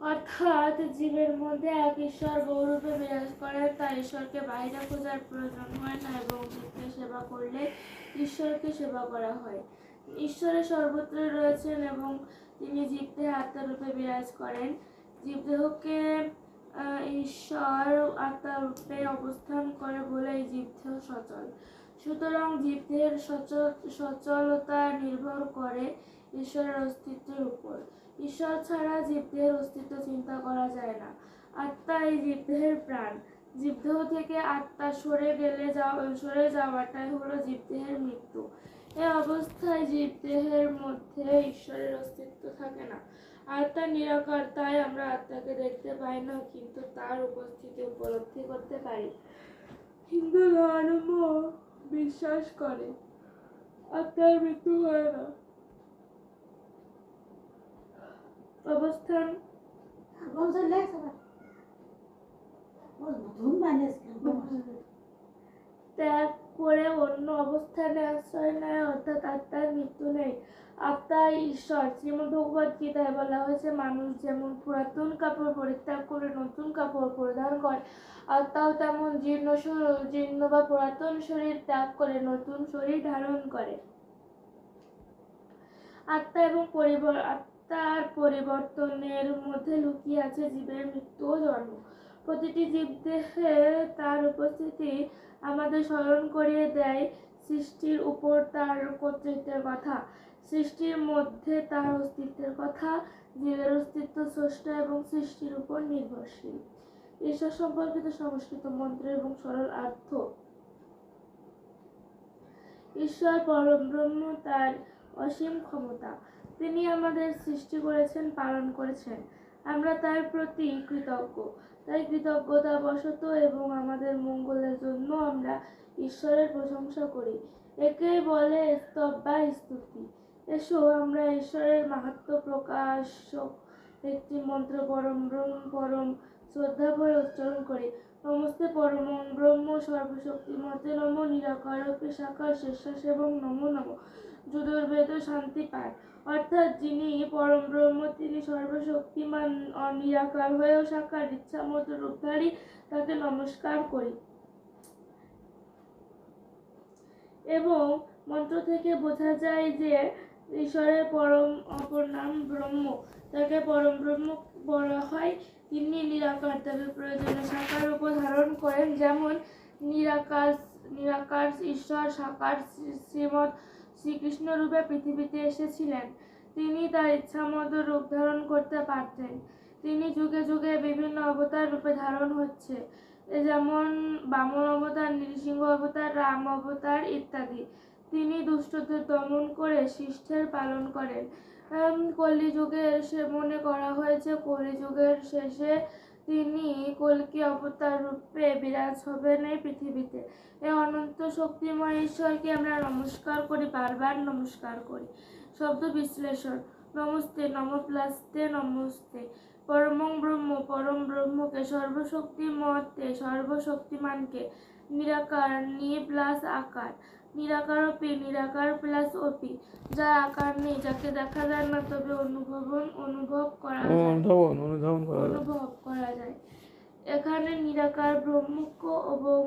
অর্থাৎ জীবের মধ্যে এক ঈশ্বর বহুরূপে বিরাজ করেন তা ঈশ্বরকে বাইরে খোঁজার প্রয়োজন হয় না এবং জীবকে সেবা করলে ঈশ্বরকে সেবা করা হয়। ঈশ্বরের সর্বত্র রয়েছেন এবং তিনি জীবদেহে আত্মারূপে বিরাজ করেন। জীবদেহকে ঈশ্বর আত্মারূপে অবস্থান করে বলে এই জীবদেহ সচল। সুতরাং জীবদেহের সচল সচলতা নির্ভর করে ঈশ্বরের অস্তিত্বের উপর। ঈশ্বর ছাড়া জীবদেহের অস্তিত্ব চিন্তা করা যায় না। আত্মা এই জীবদেহের প্রাণ। জীবদেহ থেকে আত্মা সরে গেলে সরে যাওয়াটাই হলো জীবদেহের মৃত্যু। এই অবস্থায় জীবদেহের মধ্যে ঈশ্বরের অস্তিত্ব থাকে না। আত্মা নিরাকার, তাই আমরা আত্মাকে দেখতে পাই না, কিন্তু তার উপস্থিতি উপলব্ধি করতে পারি। হিন্দু ধর্ম বিশ্বাস করে আত্মার মৃত্যু হয় না। অবস্থান? ত্যাগ করে অন্য অবস্থানে আশ্রয় নেয়, অর্থাৎ আত্মার মৃত্যু নেই আত্মা ঈশ্বর, শ্রীমদ ভগবত গীতায় বলা হয়েছে, মানুষ যেমন পুরাতন কাপড় পরিত্যাগ করে নতুন কাপড় পরিধান করে, আত্মাও তেমন জীর্ণ জীর্ণ বা পুরাতন শরীর ত্যাগ করে, নতুন শরীর ধারণ করে। আত্মা এবং পরিবর আত্মার পরিবর্তনের মধ্যে লুকিয়ে আছে জীবের মৃত্যু ও জন্ম। প্রতিটি জীবদেহে তার উপস্থিতি আমাদের স্মরণ করিয়ে দেয় সৃষ্টির উপর তার কর্তৃত্বের কথা। সৃষ্টির মধ্যে তার অস্তিত্বের কথা, জীবের অস্তিত্ব স্রষ্টা এবং সৃষ্টির উপর নির্ভরশীল। ঈশ্বর সম্পর্কিত সংস্কৃত মন্ত্র এবং সরল অর্থ ঈশ্বর পরম ব্রহ্ম তার অসীম ক্ষমতা। তিনি আমাদের সৃষ্টি করেছেন, পালন করেছেন। আমরা তার প্রতি কৃতজ্ঞ। তাই কৃতজ্ঞতা বশত এবং আমাদের মঙ্গলের জন্য আমরা ঈশ্বরের প্রশংসা করি। একেই বলে স্তব বা স্তুতি। এসো, আমরা ঈশ্বরের মাহাত্ম প্রকাশ একটি মন্ত্র পরম ব্রহ্ম পরম শ্রদ্ধা ভরে উচ্চারণ করি। নমস্তে পরম ব্রহ্ম সর্বশক্তিমতে নম নিরাকার সাকার শেষাস এবং নমো নম। যুদুর্বেদ শান্তি পায়। অর্থাৎ যিনি পরম ব্রহ্ম, তিনি সর্বশক্তিমান, অনিরাকার হয়েও সাকার ইচ্ছা মতো রূপধারী, তাকে নমস্কার করি। এবং মন্ত্র থেকে বোঝা যায় যে ঈশ্বরের পরম, অপর নাম ব্রহ্ম। তাকে পরম ব্রহ্ম বলা হয়। তিনি নিরাকার, তবে প্রয়োজনে সাকার রূপ ধারণ করেন। যেমন নিরাকার নিরাকার ঈশ্বর, সাকার শ্রীমৎ শ্রীকৃষ্ণ রূপে পৃথিবীতে এসেছিলেন। তিনি তার ইচ্ছা মতো রূপ ধারণ করতে পারতেন। তিনি যুগে যুগে বিভিন্ন অবতার রূপে ধারণ হচ্ছে। যেমন বামন অবতার, নৃসিংহ অবতার, রাম অবতার ইত্যাদি। তিনি দুষ্টদের দমন করে শিষ্টের পালন করেন। উম, কলিযুগের সে মনে করা হয়েছে কলিযুগের শেষে তিনি কলকি অবতার রূপে বিরাজ হবেন এই পৃথিবীতে। এই অনন্ত শক্তিময় ঈশ্বরকে আমরা নমস্কার করি বারবার নমস্কার করি। শব্দ বিশ্লেষণ। নমস্তে নমপ্লাস্তে নমস্তে। পরমং ব্রহ্ম পরম ব্রহ্মকে সর্বশক্তিমতে সর্বশক্তিমানকে নিরাকার নি প্লাস আকার নিরাকার অপি নিরাকার প্লাস অপি যার আকার নেই যাকে দেখা যায় না তবে অনুভবন অনুভব করা অনুধাবন অনুধাবন করা অনুভব করা যায়। এখানে নিরাকার ব্রহ্মক্য এবং